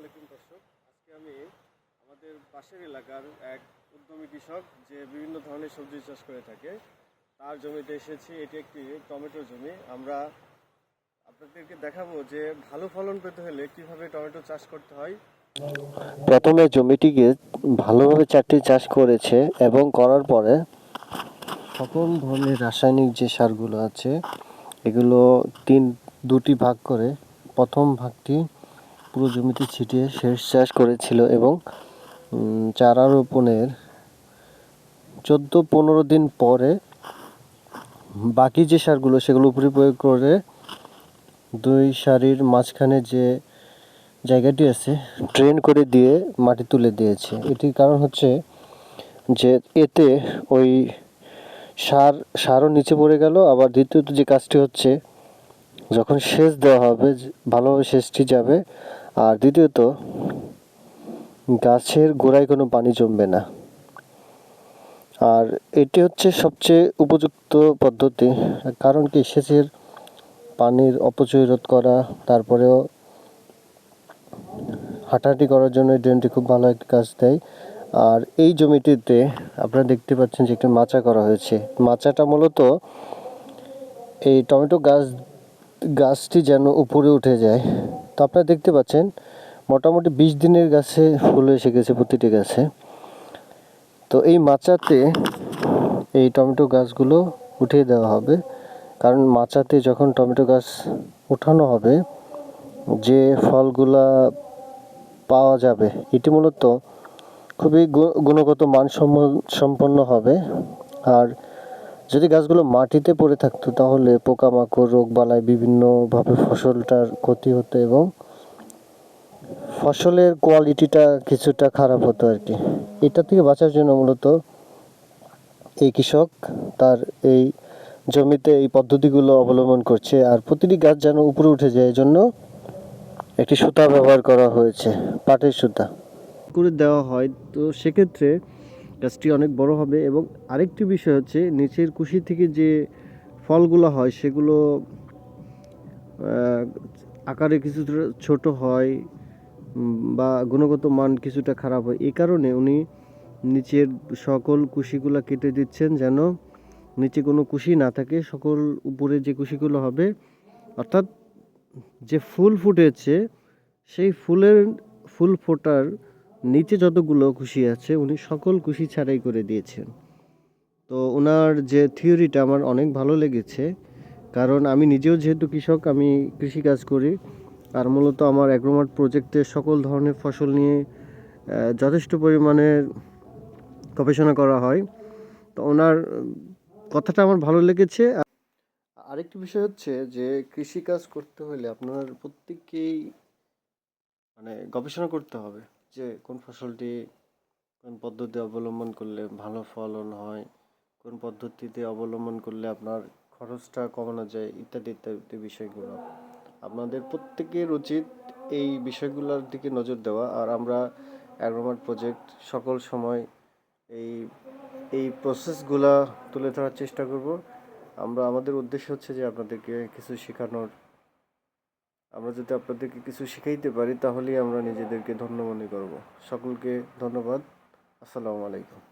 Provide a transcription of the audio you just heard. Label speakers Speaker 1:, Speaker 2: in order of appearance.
Speaker 1: আলাইকুম দর্শক। আজকে আমি আমাদের পাশের এলাকার এক উদ্যমী কৃষক যে বিভিন্ন ধরনের সবজি চাষ করে থাকে, তার জমিতে এসেছি। এটি একটি টমেটো জমি। আমরা আপনাদেরকে দেখাবো যে ভালো ফলন পেতে হলে কীভাবে টমেটো চাষ করতে হয়।
Speaker 2: প্রথমে জমিটিকে ভালোভাবে চারটি চাষ করেছে এবং করার পরে সকল ধরনের রাসায়নিক যে সারগুলো আছে, এগুলো তিন, দুটি ভাগ করে প্রথম ভাগটি পুরো জমিতে ছিটিয়ে শেষ চাষ করেছিল এবং চারা রোপণের চোদ্দ পনেরো দিন পরে বাকি যে সারগুলো সেগুলো উপরে প্রয়োগ করে দুই সারির মাঝখানে যে জায়গাটি আছে ট্রেন করে দিয়ে মাটি তুলে দিয়েছে। এটির কারণ হচ্ছে যে এতে ওই সার, সারও নিচে পড়ে গেল। আবার দ্বিতীয়ত যে কাজটি হচ্ছে, যখন সেচ দেওয়া হবে, ভালোভাবে সেচটি যাবে আর দ্বিতীয়ত, গাছের গোড়ায় কোনো পানি জমবে না। আর এটি হচ্ছে সবচেয়ে উপযুক্ত পদ্ধতি, কারণ কি সেচের পানির অপচয় রোধ করা, তারপরেও হাঁটাহাঁটি করার জন্য এই ড্রেনটি খুব ভালো একটা কাজ দেয়। আর এই জমিটিতে আপনারা দেখতে পাচ্ছেন যে একটি মাচা করা হয়েছে। মাচাটা মূলত এই টমেটো গাছ, গাছটি যেন উপরে উঠে যায়। তো আপনারা দেখতে পাচ্ছেন, মোটামুটি বিশ দিনের গাছে ফুল এসে গেছে প্রতিটি গাছে। তো এই মাচাতে এই টমেটো গাছগুলো উঠিয়ে দেওয়া হবে। কারণ মাচাতে যখন টমেটো গাছ উঠানো হবে, যে ফলগুলা পাওয়া যাবে, এটি মূলত খুবই গুণগত মান সম্পন্ন হবে। আর যদি গাছগুলো মাটিতে পড়ে থাকতো, তাহলে পোকামাকড়, রোগবালাই, বিভিন্নভাবে ফসলটার ক্ষতি হতো এবং ফসলের কোয়ালিটিটা কিছুটা খারাপ হতো আর কি। এটা থেকে বাঁচার জন্য মূলত এই কৃষক তার এই জমিতে এই পদ্ধতিগুলো অবলম্বন করছে। আর প্রতিটি গাছ যেন উপরে উঠে যায় এই জন্য একটি সুতা ব্যবহার করা হয়েছে, পাটের সুতা। করে দেওয়া হয়, তো সেক্ষেত্রে গাছটি অনেক বড় হবে এবং আরেকটি বিষয় হচ্ছে নিচের কুশি থেকে যে ফলগুলো হয় সেগুলো আকারে কিছুটা ছোট হয় বা গুণগত মান কিছুটা খারাপ হয়। এই কারণে উনি নিচের সকল কুশিগুলো কেটে দিচ্ছেন যেন নিচে কোনো কুশি না থাকে, সকল উপরে যে কুশিগুলো হবে, অর্থাৎ যে ফুল ফুটেছে, সেই ফুলের, ফুল ফোটার নিচে যতগুলো কুশি আছে উনি সকল কুশি ছাড়াই করে দিয়েছেন। তো ওনার যে থিওরিটা আমার অনেক ভালো লেগেছে, কারণ আমি নিজেও যেহেতু কৃষক, আমি কৃষিকাজ করি, আর মূলত আমার অ্যাগ্রোমার্ট প্রজেক্টে সকল ধরনের ফসল নিয়ে যথেষ্ট পরিমাণে গবেষণা করা হয়। তো ওনার কথাটা আমার ভালো লেগেছে। আরেকটি বিষয় হচ্ছে যে, কৃষিকাজ করতে হলে আপনার প্রত্যেককেই মানে গবেষণা করতে হবে। যে কোন ফসলটি কোন পদ্ধতি অবলম্বন করলে ভালো ফলন হয়, কোন পদ্ধতিতে অবলম্বন করলে আপনার খরচটা কমানো যায় ইত্যাদি ইত্যাদি বিষয়গুলো। আপনাদের প্রত্যেকের উচিত এই বিষয়গুলোর দিকে নজর দেওয়া। আর আমরা অ্যাগ্রোমার্ট প্রজেক্ট সকল সময় এই এই প্রসেসগুলা তুলে ধরার চেষ্টা করব। আমরা, আমাদের উদ্দেশ্য হচ্ছে যে আপনাদেরকে কিছু শেখানোর আমরা যদি আপনাদেরকে কিছু শিখাইতে পারি, তাহলেই আমরা নিজেদেরকে ধন্য মনে করব। সকলকে ধন্যবাদ। আসসালামু আলাইকুম।